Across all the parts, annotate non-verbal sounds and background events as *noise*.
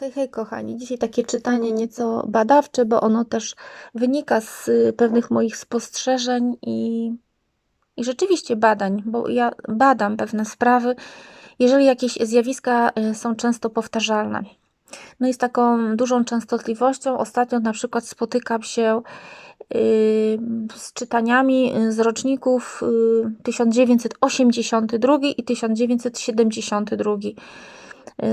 Hej, hej, kochani. Dzisiaj takie czytanie nieco badawcze, bo ono też wynika z y, pewnych moich spostrzeżeń i, i rzeczywiście badań, bo ja badam pewne sprawy, jeżeli jakieś zjawiska y, są często powtarzalne. No i z taką dużą częstotliwością ostatnio na przykład spotykam się y, z czytaniami z roczników 1982 i 1972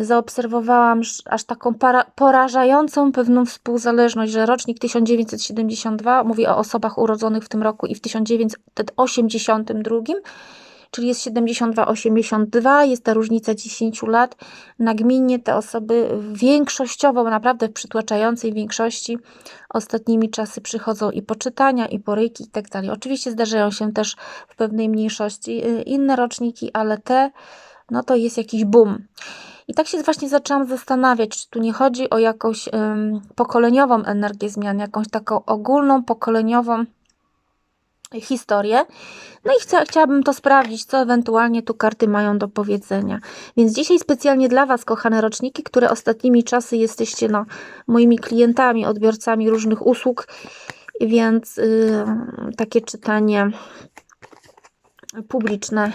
zaobserwowałam aż taką para, porażającą pewną współzależność, że rocznik 1972 mówi o osobach urodzonych w tym roku i w 1982, czyli jest 72-82, jest ta różnica 10 lat. Nagminnie te osoby większościowo, naprawdę w przytłaczającej większości ostatnimi czasy przychodzą i poczytania, i poryjki i tak dalej. Oczywiście zdarzają się też w pewnej mniejszości y, inne roczniki, ale te, no to jest jakiś boom. I tak się właśnie zaczęłam zastanawiać, czy tu nie chodzi o jakąś um, pokoleniową energię zmian, jakąś taką ogólną, pokoleniową historię. No i chcia, chciałabym to sprawdzić, co ewentualnie tu karty mają do powiedzenia. Więc dzisiaj specjalnie dla Was, kochane roczniki, które ostatnimi czasy jesteście no, moimi klientami, odbiorcami różnych usług, więc yy, takie czytanie publiczne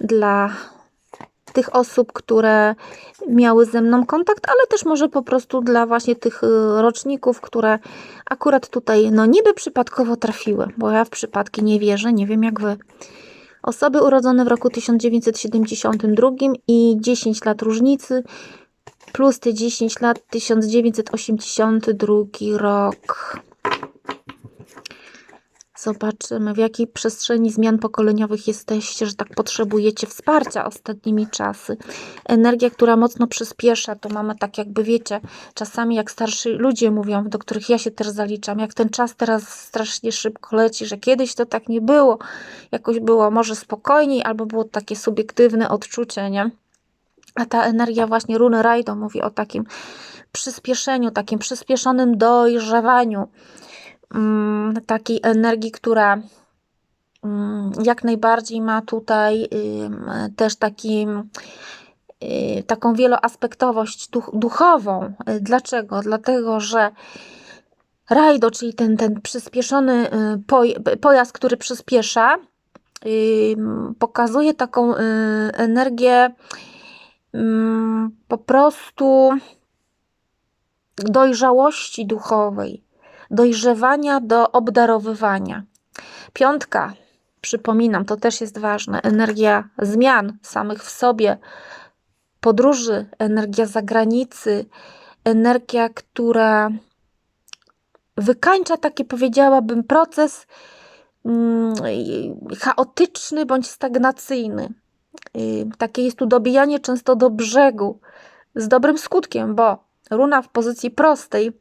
dla tych osób, które miały ze mną kontakt, ale też może po prostu dla właśnie tych y, roczników, które akurat tutaj no niby przypadkowo trafiły, bo ja w przypadki nie wierzę, nie wiem jak wy. Osoby urodzone w roku 1972 i 10 lat różnicy, plus te 10 lat 1982 rok. Zobaczymy, w jakiej przestrzeni zmian pokoleniowych jesteście, że tak potrzebujecie wsparcia ostatnimi czasy. Energia, która mocno przyspiesza, to mamy tak jakby, wiecie, czasami jak starsi ludzie mówią, do których ja się też zaliczam, jak ten czas teraz strasznie szybko leci, że kiedyś to tak nie było, jakoś było może spokojniej, albo było takie subiektywne odczucie, nie? A ta energia właśnie Runy Rajdo mówi o takim przyspieszeniu, takim przyspieszonym dojrzewaniu takiej energii, która mm, jak najbardziej ma tutaj też taki, y, taką wieloaspektowość duchową. Dlaczego? Dlatego, że rajdo, czyli ten, ten przyspieszony y, pojazd, który przyspiesza, pokazuje taką y, energię po prostu dojrzałości duchowej, dojrzewania do obdarowywania. Piątka, przypominam, to też jest ważne, energia zmian samych w sobie, podróży, energia zagranicy, energia, która wykańcza taki, powiedziałabym, proces mm, chaotyczny bądź stagnacyjny. Y, takie jest tu dobijanie często do brzegu z dobrym skutkiem, bo runa w pozycji prostej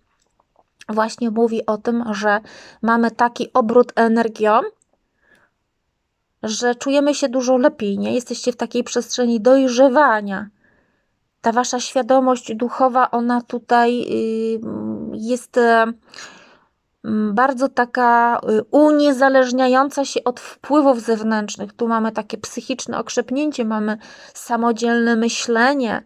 właśnie mówi o tym, że mamy taki obrót energią, że czujemy się dużo lepiej, nie? Jesteście w takiej przestrzeni dojrzewania. Ta wasza świadomość duchowa, ona tutaj y, jest y, bardzo taka y, uniezależniająca się od wpływów zewnętrznych. Tu mamy takie psychiczne okrzepnięcie, mamy samodzielne myślenie,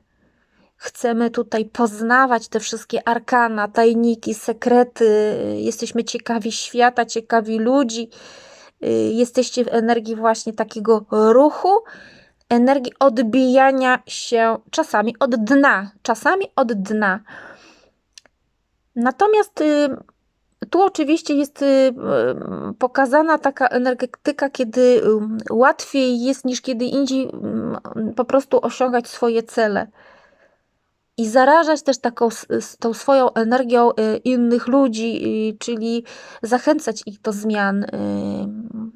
Chcemy tutaj poznawać te wszystkie arkana, tajniki, sekrety. Jesteśmy ciekawi świata, ciekawi ludzi. Y, jesteście w energii właśnie takiego ruchu, energii odbijania się czasami od dna, czasami od dna. Natomiast y, tu oczywiście jest y, pokazana taka energetyka, kiedy łatwiej jest niż kiedy indziej po prostu osiągać swoje cele i zarażać też taką tą swoją energią y, innych ludzi, y, czyli zachęcać ich do zmian, y,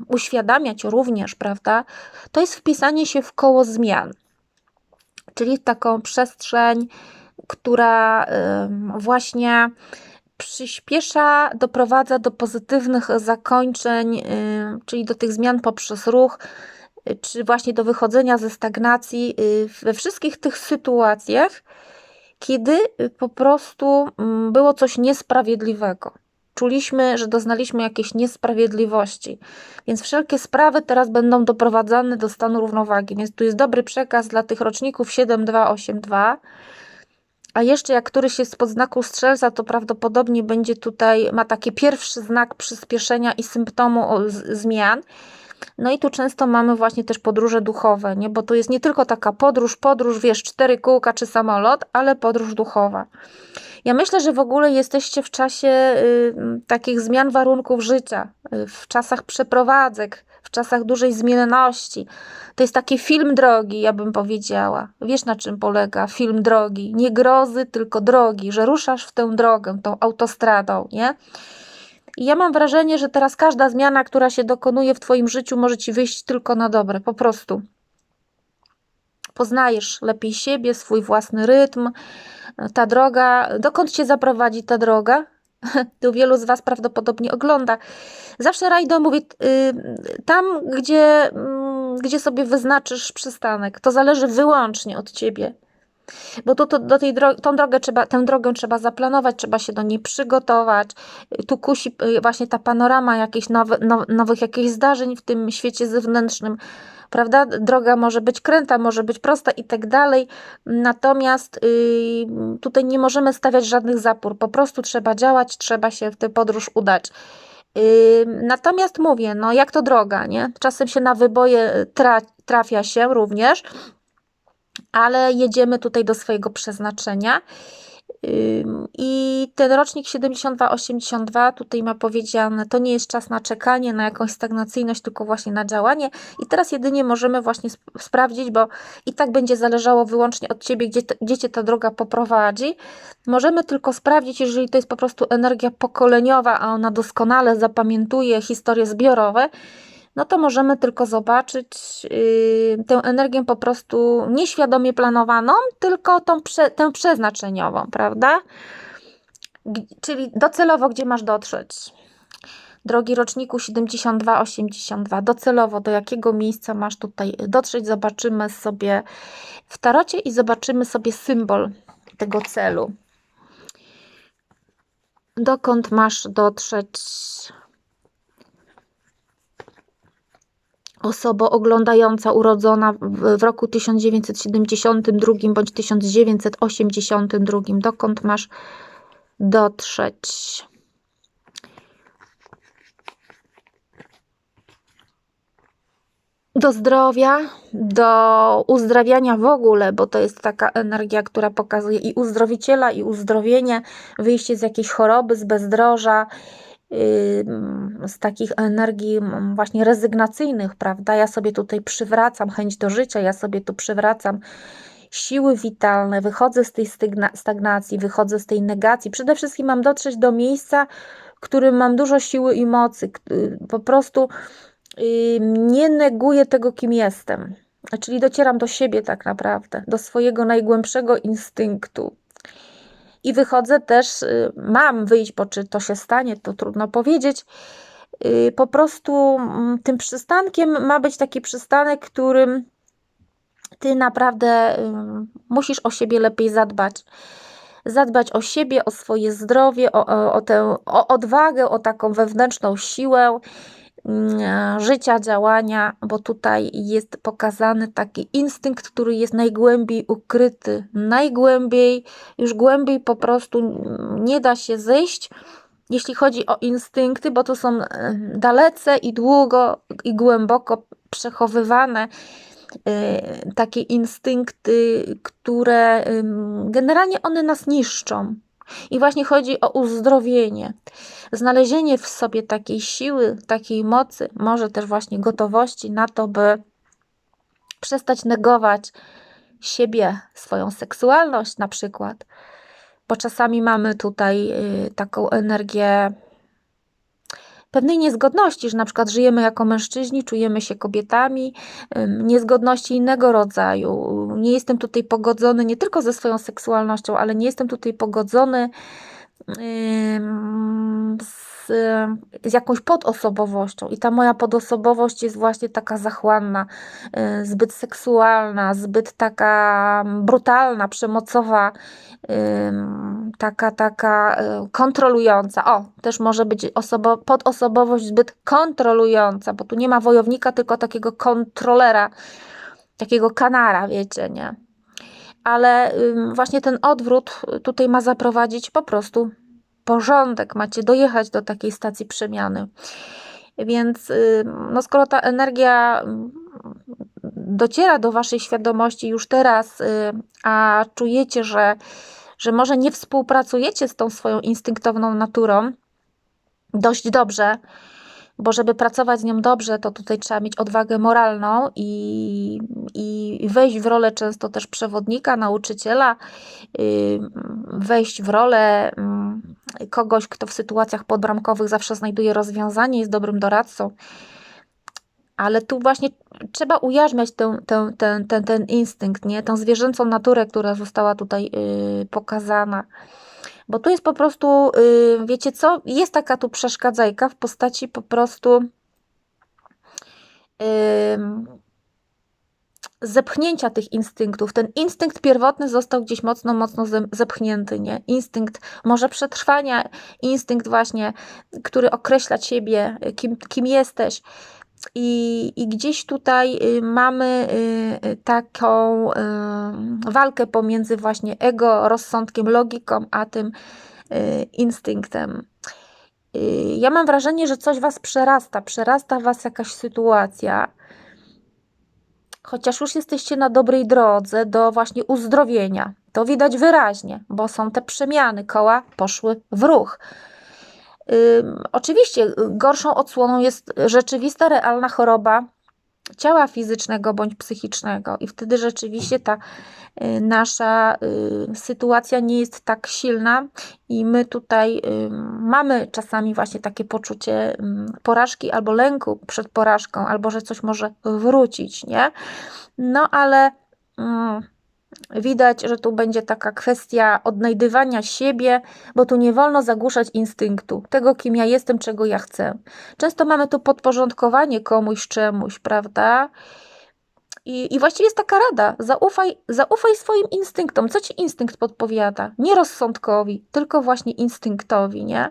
uświadamiać również, prawda? To jest wpisanie się w koło zmian, czyli taką przestrzeń, która właśnie przyspiesza, doprowadza do pozytywnych zakończeń, czyli do tych zmian poprzez ruch, czy właśnie do wychodzenia ze stagnacji we wszystkich tych sytuacjach, kiedy y, po prostu mm, było coś niesprawiedliwego. Czuliśmy, że doznaliśmy jakiejś niesprawiedliwości, więc wszelkie sprawy teraz będą doprowadzane do stanu równowagi. Więc tu jest dobry przekaz dla tych roczników 7282, A jeszcze jak któryś jest pod znaku strzelca, to prawdopodobnie będzie tutaj, ma taki pierwszy znak przyspieszenia i symptomu zmian. No i tu często mamy właśnie też podróże duchowe, nie? bo to jest nie tylko taka podróż, podróż, wiesz, cztery kółka czy samolot, ale podróż duchowa. Ja myślę, że w ogóle jesteście w czasie y, takich zmian warunków życia, y, w czasach przeprowadzek, w czasach dużej zmienności. To jest taki film drogi, ja bym powiedziała. Wiesz na czym polega film drogi? Nie grozy, tylko drogi, że ruszasz w tę drogę, tą autostradą, nie? I ja mam wrażenie, że teraz każda zmiana, która się dokonuje w Twoim życiu, może Ci wyjść tylko na dobre, po prostu. Poznajesz lepiej siebie, swój własny rytm, ta droga, dokąd Cię zaprowadzi ta droga? *laughs* Tu wielu z Was prawdopodobnie ogląda. Zawsze Rajdo mówi, yy, tam gdzie, yy, gdzie sobie wyznaczysz przystanek, to zależy wyłącznie od Ciebie. Bo to, do tej tą drogę trzeba, tę drogę trzeba zaplanować, trzeba się do niej przygotować. Tu kusi y, właśnie ta panorama jakichś nowy, now, nowych jakichś zdarzeń w tym świecie zewnętrznym. Prawda? Droga może być kręta, może być prosta i tak dalej. Natomiast yy, tutaj nie możemy stawiać żadnych zapór. Po prostu trzeba działać, trzeba się w tę podróż udać. Yy, natomiast mówię, no jak to droga, nie? Czasem się na wyboje tra trafia się również, ale jedziemy tutaj do swojego przeznaczenia. I ten rocznik 72-82 tutaj ma powiedziane, to nie jest czas na czekanie, na jakąś stagnacyjność, tylko właśnie na działanie. I teraz jedynie możemy właśnie sp sprawdzić, bo i tak będzie zależało wyłącznie od Ciebie, gdzie, gdzie Cię ta droga poprowadzi. Możemy tylko sprawdzić, jeżeli to jest po prostu energia pokoleniowa, a ona doskonale zapamiętuje historie zbiorowe, no to możemy tylko zobaczyć yy, tę energię po prostu nieświadomie planowaną, tylko tą prze, tę przeznaczeniową, prawda? G czyli docelowo, gdzie masz dotrzeć. Drogi roczniku 72-82, docelowo do jakiego miejsca masz tutaj dotrzeć, zobaczymy sobie w tarocie i zobaczymy sobie symbol tego celu. Dokąd masz dotrzeć osoba oglądająca urodzona w, roku 1972 bądź 1982, dokąd masz dotrzeć? do zdrowia, do uzdrawiania w ogóle, bo to jest taka energia, która pokazuje i uzdrowiciela, i uzdrowienie, wyjście z jakiejś choroby, z bezdroża, z takich energii właśnie rezygnacyjnych, prawda? Ja sobie tutaj przywracam chęć do życia, ja sobie tu przywracam siły witalne, wychodzę z tej stagnacji, wychodzę z tej negacji. Przede wszystkim mam dotrzeć do miejsca, w którym mam dużo siły i mocy. Po prostu nie neguję tego, kim jestem. Czyli docieram do siebie tak naprawdę, do swojego najgłębszego instynktu i wychodzę też, y, mam wyjść, bo czy to się stanie, to trudno powiedzieć. Y, po prostu mm, tym przystankiem ma być taki przystanek, którym ty naprawdę y, musisz o siebie lepiej zadbać. Zadbać o siebie, o swoje zdrowie, o, o, o tę o odwagę, o taką wewnętrzną siłę życia, działania, bo tutaj jest pokazany taki instynkt, który jest najgłębiej ukryty, najgłębiej, już głębiej po prostu nie da się zejść, jeśli chodzi o instynkty, bo to są e, dalece i długo i głęboko przechowywane e, takie instynkty, które generalnie one nas niszczą. I właśnie chodzi o uzdrowienie, znalezienie w sobie takiej siły, takiej mocy, może też właśnie gotowości na to, by przestać negować siebie, swoją seksualność na przykład, bo czasami mamy tutaj y, taką energię pewnej niezgodności, że na przykład żyjemy jako mężczyźni, czujemy się kobietami, niezgodności innego rodzaju. Nie jestem tutaj pogodzony nie tylko ze swoją seksualnością, ale nie jestem tutaj pogodzony z, z jakąś podosobowością. I ta moja podosobowość jest właśnie taka zachłanna, y, zbyt seksualna, zbyt taka brutalna, przemocowa, taka, taka y, kontrolująca. O, też może być osobo, podosobowość zbyt kontrolująca, bo tu nie ma wojownika, tylko takiego kontrolera, takiego kanara, wiecie, nie? ale właśnie ten odwrót tutaj ma zaprowadzić po prostu porządek. Macie dojechać do takiej stacji przemiany. Więc ym, no skoro ta energia ym, dociera do waszej świadomości już teraz, y, a czujecie, że, że może nie współpracujecie z tą swoją instynktowną naturą dość dobrze, bo żeby pracować z nią dobrze, to tutaj trzeba mieć odwagę moralną i, i wejść w rolę często też przewodnika, nauczyciela, y, wejść w rolę kogoś, kto w sytuacjach podbramkowych zawsze znajduje rozwiązanie, jest dobrym doradcą. Ale tu właśnie trzeba ujarzmiać ten, ten, ten, ten, ten instynkt, nie? tą zwierzęcą naturę, która została tutaj yy, pokazana. Bo tu jest po prostu, yy, wiecie co, jest taka tu przeszkadzajka w postaci po prostu yy, zepchnięcia tych instynktów. Ten instynkt pierwotny został gdzieś mocno, mocno zepchnięty, nie? Instynkt może przetrwania, instynkt właśnie, który określa ciebie, kim, kim jesteś. I, I gdzieś tutaj y, mamy y, y, taką walkę pomiędzy właśnie ego, rozsądkiem, logiką, a tym instynktem. Ja mam wrażenie, że coś was przerasta, przerasta was jakaś sytuacja, chociaż już jesteście na dobrej drodze do właśnie uzdrowienia. To widać wyraźnie, bo są te przemiany, koła poszły w ruch. Oczywiście gorszą odsłoną jest rzeczywista, realna choroba ciała fizycznego bądź psychicznego, i wtedy rzeczywiście ta y, nasza y, sytuacja nie jest tak silna, i my tutaj mamy czasami właśnie takie poczucie porażki albo lęku przed porażką, albo że coś może wrócić, nie? No ale. Mm, Widać, że tu będzie taka kwestia odnajdywania siebie, bo tu nie wolno zagłuszać instynktu, tego kim ja jestem, czego ja chcę. Często mamy tu podporządkowanie komuś, czemuś, prawda? I, I właściwie jest taka rada: zaufaj, zaufaj swoim instynktom. Co ci instynkt podpowiada? Nie rozsądkowi, tylko właśnie instynktowi, nie?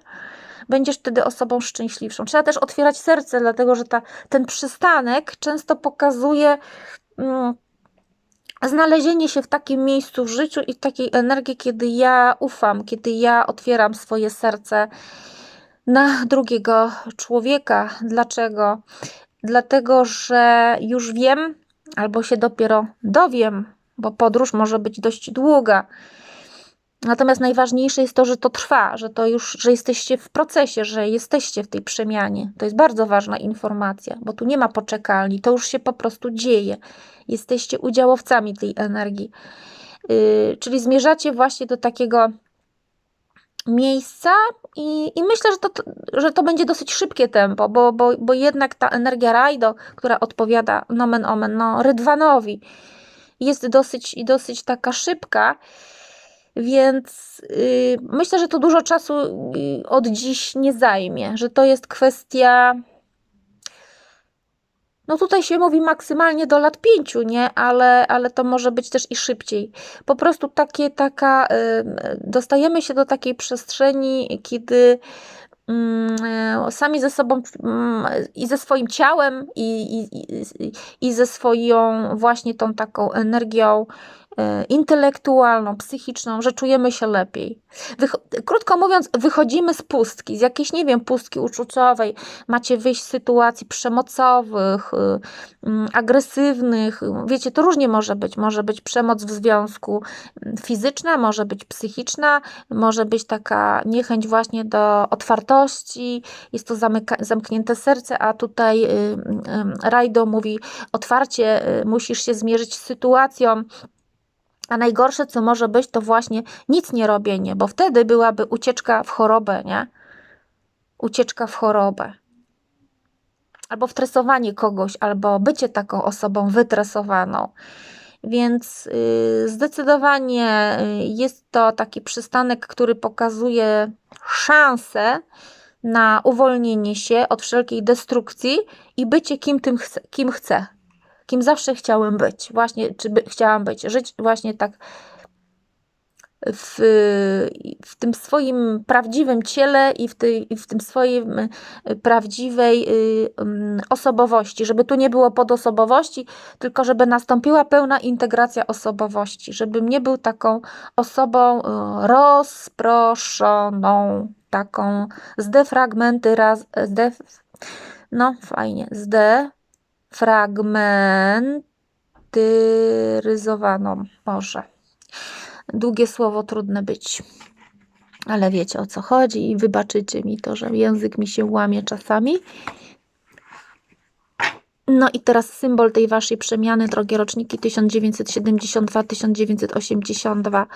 Będziesz wtedy osobą szczęśliwszą. Trzeba też otwierać serce, dlatego że ta, ten przystanek często pokazuje. Mm, znalezienie się w takim miejscu w życiu i takiej energii, kiedy ja ufam, kiedy ja otwieram swoje serce na drugiego człowieka. Dlaczego? Dlatego, że już wiem, albo się dopiero dowiem, bo podróż może być dość długa. Natomiast najważniejsze jest to, że to trwa, że to już, że jesteście w procesie, że jesteście w tej przemianie. To jest bardzo ważna informacja, bo tu nie ma poczekalni, to już się po prostu dzieje. Jesteście udziałowcami tej energii. Yy, czyli zmierzacie właśnie do takiego miejsca i, i myślę, że to, że to będzie dosyć szybkie tempo, bo, bo, bo jednak ta energia rajdo, która odpowiada nomen omen, no, Rydwanowi, jest dosyć, dosyć taka szybka. Więc yy, myślę, że to dużo czasu yy, od dziś nie zajmie, że to jest kwestia. No tutaj się mówi maksymalnie do lat pięciu, nie? Ale, ale to może być też i szybciej. Po prostu takie, taka, yy, dostajemy się do takiej przestrzeni, kiedy yy, sami ze sobą mm, i ze swoim ciałem, i, i, i, ze swoją właśnie tą taką energią intelektualną, psychiczną, że czujemy się lepiej. krótko mówiąc, wychodzimy z pustki, z jakiejś, nie wiem, pustki uczuciowej. Macie wyjść z sytuacji przemocowych, y, mm, agresywnych. Wiecie, to różnie może być. Może być przemoc w związku mm, fizyczna, może być psychiczna, może być taka niechęć właśnie do otwartości, jest to zamknięte serce, a tutaj y, y, Rajdo mówi otwarcie, y, musisz się zmierzyć z sytuacją, a najgorsze, co może być, to właśnie nic nie robienie, bo wtedy byłaby ucieczka w chorobę, nie? Ucieczka w chorobę. Albo wtresowanie kogoś, albo bycie taką osobą wytresowaną. Więc yy, zdecydowanie y, jest to taki przystanek, który pokazuje szansę na uwolnienie się od wszelkiej destrukcji i bycie kim tym chce, kim chce kim zawsze chciałem być. Właśnie, czy by, chciałam być. Żyć właśnie tak w, w tym swoim prawdziwym ciele i w, tej, w tym swoim y, prawdziwej y, mm, osobowości, żeby tu nie było podosobowości, tylko żeby nastąpiła pełna integracja osobowości, żebym nie był taką osobą y, rozproszoną, taką zdefragmenty raz, zdef, no fajnie, zdefragmentyryzowaną, może. Długie słowo trudne być. Ale wiecie o co chodzi i wybaczycie mi to, że język mi się łamie czasami. No i teraz symbol tej waszej przemiany, drogie roczniki 1972-1982.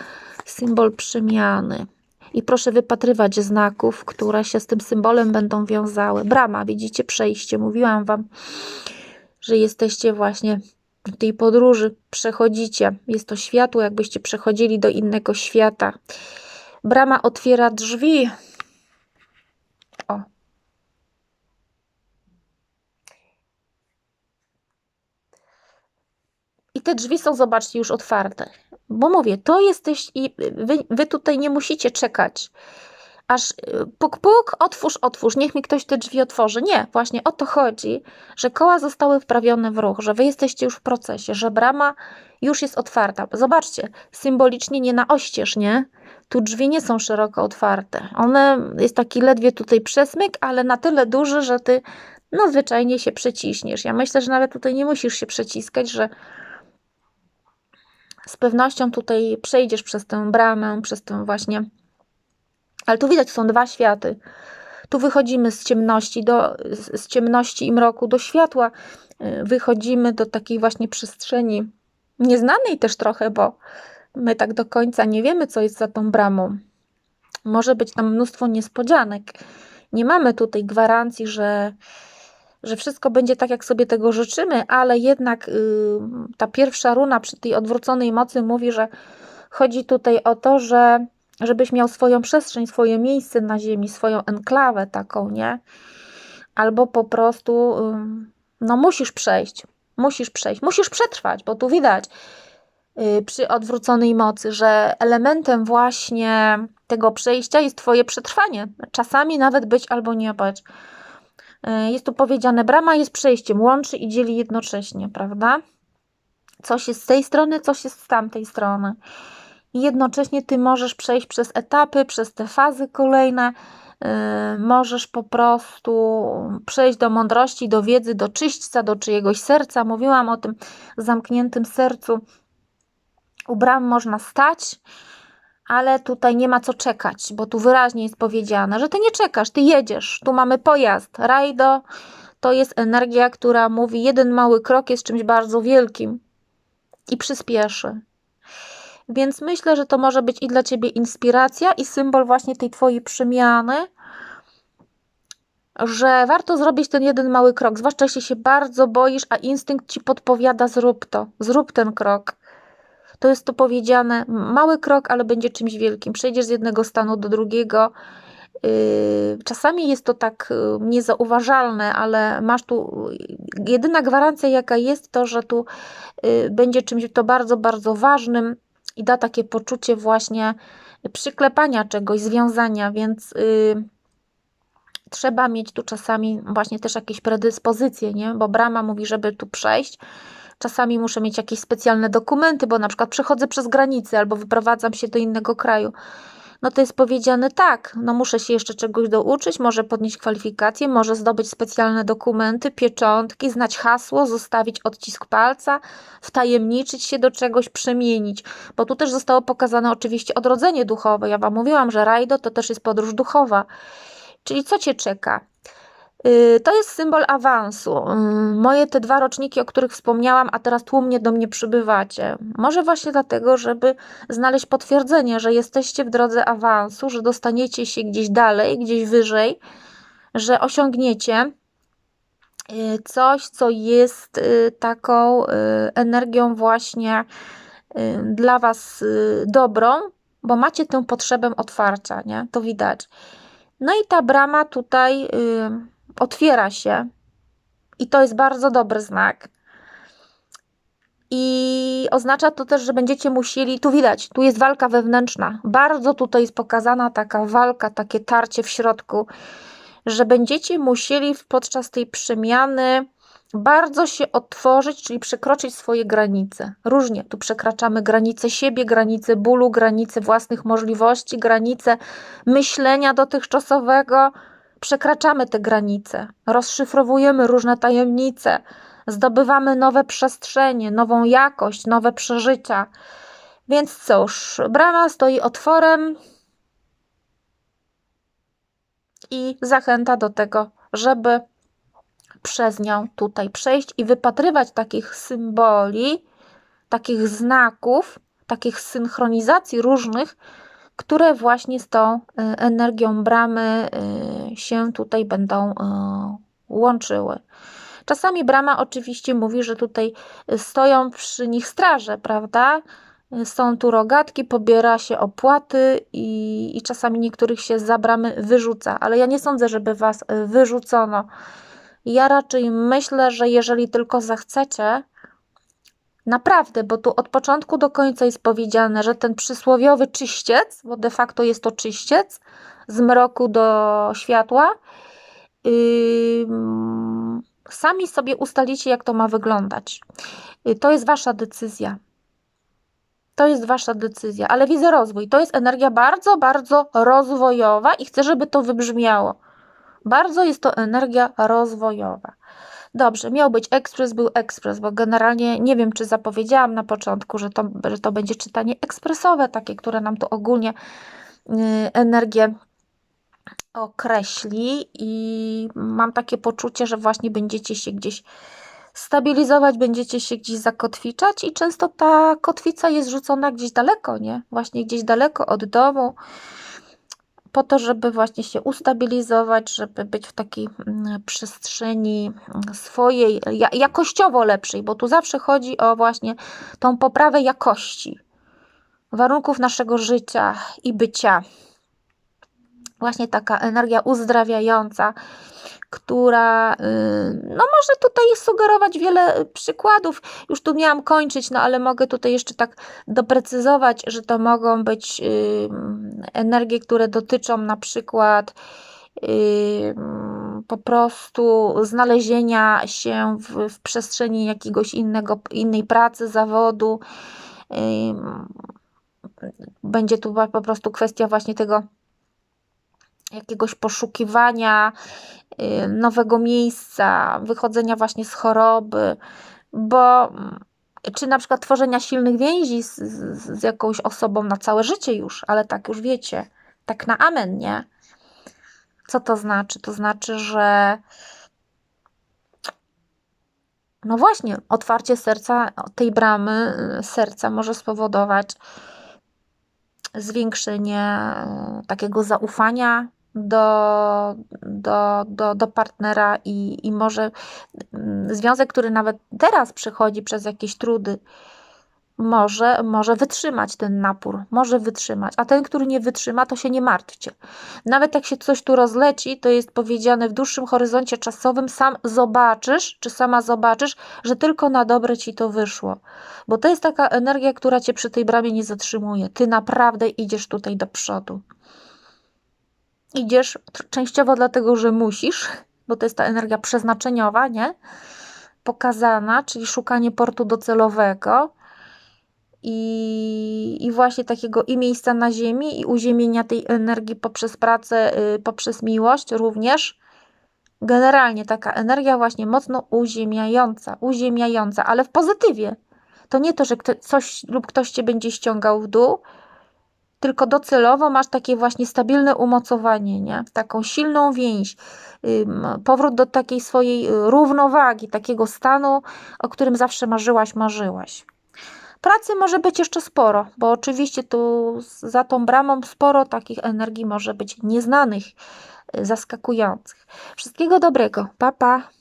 Symbol przemiany. I proszę wypatrywać znaków, które się z tym symbolem będą wiązały. Brama, widzicie przejście. Mówiłam wam, że jesteście właśnie w tej podróży, przechodzicie. Jest to światło, jakbyście przechodzili do innego świata. Brama otwiera drzwi. O. I te drzwi są, zobaczcie, już otwarte. Bo mówię, to jesteś i wy, wy tutaj nie musicie czekać aż y, puk, puk, otwórz, otwórz, niech mi ktoś te drzwi otworzy. Nie, właśnie o to chodzi, że koła zostały wprawione w ruch, że wy jesteście już w procesie, że brama już jest otwarta. Zobaczcie, symbolicznie nie na oścież, nie? Tu drzwi nie są szeroko otwarte. One, jest taki ledwie tutaj przesmyk, ale na tyle duży, że ty no zwyczajnie się przeciśniesz. Ja myślę, że nawet tutaj nie musisz się przeciskać, że z pewnością tutaj przejdziesz przez tę bramę, przez tę właśnie ale tu widać, są dwa światy. Tu wychodzimy z ciemności, do, z ciemności i mroku do światła. Y, wychodzimy do takiej właśnie przestrzeni nieznanej też trochę, bo my tak do końca nie wiemy, co jest za tą bramą. Może być tam mnóstwo niespodzianek. Nie mamy tutaj gwarancji, że, że wszystko będzie tak, jak sobie tego życzymy, ale jednak y, ta pierwsza runa przy tej odwróconej mocy mówi, że chodzi tutaj o to, że żebyś miał swoją przestrzeń, swoje miejsce na ziemi, swoją enklawę taką, nie? Albo po prostu, no musisz przejść, musisz przejść, musisz przetrwać, bo tu widać y, przy odwróconej mocy, że elementem właśnie tego przejścia jest Twoje przetrwanie. Czasami nawet być albo nie być. Y, jest tu powiedziane, brama jest przejściem, łączy i dzieli jednocześnie, prawda? Coś jest z tej strony, coś jest z tamtej strony i jednocześnie ty możesz przejść przez etapy, przez te fazy kolejne. Yy, możesz po prostu przejść do mądrości, do wiedzy, do czyśćca, do czyjegoś serca. Mówiłam o tym zamkniętym sercu. U bram można stać, ale tutaj nie ma co czekać, bo tu wyraźnie jest powiedziane, że ty nie czekasz, ty jedziesz. Tu mamy pojazd. Rajdo to jest energia, która mówi, jeden mały krok jest czymś bardzo wielkim i przyspieszy. Więc myślę, że to może być i dla Ciebie inspiracja i symbol właśnie tej Twojej przemiany, że warto zrobić ten jeden mały krok, zwłaszcza jeśli się bardzo boisz, a instynkt Ci podpowiada zrób to, zrób ten krok. To jest to powiedziane, mały krok, ale będzie czymś wielkim. Przejdziesz z jednego stanu do drugiego. Yy, czasami jest to tak yy, niezauważalne, ale masz tu jedyna gwarancja, jaka jest, to, że tu yy, będzie czymś to bardzo, bardzo ważnym, i da takie poczucie właśnie przyklepania czegoś, związania, więc yy, trzeba mieć tu czasami właśnie też jakieś predyspozycje, nie? bo brama mówi, żeby tu przejść. Czasami muszę mieć jakieś specjalne dokumenty, bo na przykład przechodzę przez granicę albo wyprowadzam się do innego kraju no to jest powiedziane tak, no muszę się jeszcze czegoś douczyć, może podnieść kwalifikacje, może zdobyć specjalne dokumenty, pieczątki, znać hasło, zostawić odcisk palca, wtajemniczyć się do czegoś, przemienić. Bo tu też zostało pokazane oczywiście odrodzenie duchowe. Ja Wam mówiłam, że rajdo to też jest podróż duchowa. Czyli co Cię czeka? Y, to jest symbol awansu. Y, moje te dwa roczniki, o których wspomniałam, a teraz tłumnie do mnie przybywacie. Może właśnie dlatego, żeby znaleźć potwierdzenie, że jesteście w drodze awansu, że dostaniecie się gdzieś dalej, gdzieś wyżej, że osiągniecie y, coś, co jest taką energią właśnie dla Was dobrą, bo macie tę potrzebę otwarcia, nie? To widać. No i ta brama tutaj otwiera się i to jest bardzo dobry znak. I oznacza to też, że będziecie musieli, tu widać, tu jest walka wewnętrzna. Bardzo tutaj jest pokazana taka walka, takie tarcie w środku, że będziecie musieli podczas tej przemiany bardzo się otworzyć, czyli przekroczyć swoje granice. Różnie tu przekraczamy granice siebie, granice bólu, granice własnych możliwości, granice myślenia dotychczasowego. Przekraczamy te granice, rozszyfrowujemy różne tajemnice, zdobywamy nowe przestrzenie, nową jakość, nowe przeżycia. Więc cóż, brama stoi otworem i zachęta do tego, żeby przez nią tutaj przejść i wypatrywać takich symboli, takich znaków, takich synchronizacji różnych, które właśnie z tą y, energią bramy y, się tutaj będą y, łączyły. Czasami brama oczywiście mówi, że tutaj stoją przy nich straże, prawda? Są tu rogatki, pobiera się opłaty i, i czasami niektórych się za bramy wyrzuca, ale ja nie sądzę, żeby was wyrzucono. Ja raczej myślę, że jeżeli tylko zechcecie, naprawdę, bo tu od początku do końca jest powiedziane, że ten przysłowiowy czyściec, bo de facto jest to czyściec z mroku do światła, yy, sami sobie ustalicie, jak to ma wyglądać. Yy, to jest wasza decyzja. To jest wasza decyzja, ale widzę rozwój. To jest energia bardzo, bardzo rozwojowa i chcę, żeby to wybrzmiało. Bardzo jest to energia rozwojowa. Dobrze, miał być ekspres, był ekspres, bo generalnie nie wiem, czy zapowiedziałam na początku, że to, że to będzie czytanie ekspresowe, takie, które nam tu ogólnie yy, energię określi i mam takie poczucie, że właśnie będziecie się gdzieś stabilizować, będziecie się gdzieś zakotwiczać i często ta kotwica jest rzucona gdzieś daleko, nie? Właśnie gdzieś daleko od domu, po to, żeby właśnie się ustabilizować, żeby być w takiej mm, przestrzeni mm, swojej, jakościowo lepszej, bo tu zawsze chodzi o właśnie tą poprawę jakości warunków naszego życia i bycia. Właśnie taka energia uzdrawiająca, która y, no może tutaj sugerować wiele przykładów. Już tu miałam kończyć, no ale mogę tutaj jeszcze tak doprecyzować, że to mogą być y, energie, które dotyczą na przykład y, po prostu znalezienia się w, w przestrzeni jakiegoś innego, innej pracy, zawodu. Będzie tu po prostu kwestia właśnie tego jakiegoś poszukiwania y, nowego miejsca, wychodzenia właśnie z choroby, bo mm, czy na przykład tworzenia silnych więzi z, z, z jakąś osobą na całe życie już, ale tak już wiecie, tak na amen, nie? Co to znaczy? To znaczy, że no właśnie, otwarcie serca, tej bramy y, serca może spowodować zwiększenie y, takiego zaufania do, do, do, do partnera i, i może mm, związek, który nawet teraz przechodzi przez jakieś trudy, może, może wytrzymać ten napór, może wytrzymać, a ten, który nie wytrzyma, to się nie martwcie. Nawet jak się coś tu rozleci, to jest powiedziane w dłuższym horyzoncie czasowym, sam zobaczysz, czy sama zobaczysz, że tylko na dobre ci to wyszło. Bo to jest taka energia, która cię przy tej bramie nie zatrzymuje. Ty naprawdę idziesz tutaj do przodu. Idziesz częściowo dlatego, że musisz, bo to jest ta energia przeznaczeniowa, nie? Pokazana, czyli szukanie portu docelowego i, i właśnie takiego i miejsca na ziemi, i uziemienia tej energii poprzez pracę, yy, poprzez miłość również. Generalnie taka energia właśnie mocno uziemiająca, uziemiająca, ale w pozytywie. To nie to, że kto, coś lub ktoś cię będzie ściągał w dół, tylko docelowo masz takie właśnie stabilne umocowanie, nie? taką silną więź, powrót do takiej swojej y, równowagi, takiego stanu, o którym zawsze marzyłaś, marzyłaś. Pracy może być jeszcze sporo, bo oczywiście tu za tą bramą sporo takich energii może być nieznanych, y, zaskakujących. Wszystkiego dobrego. Pa, pa.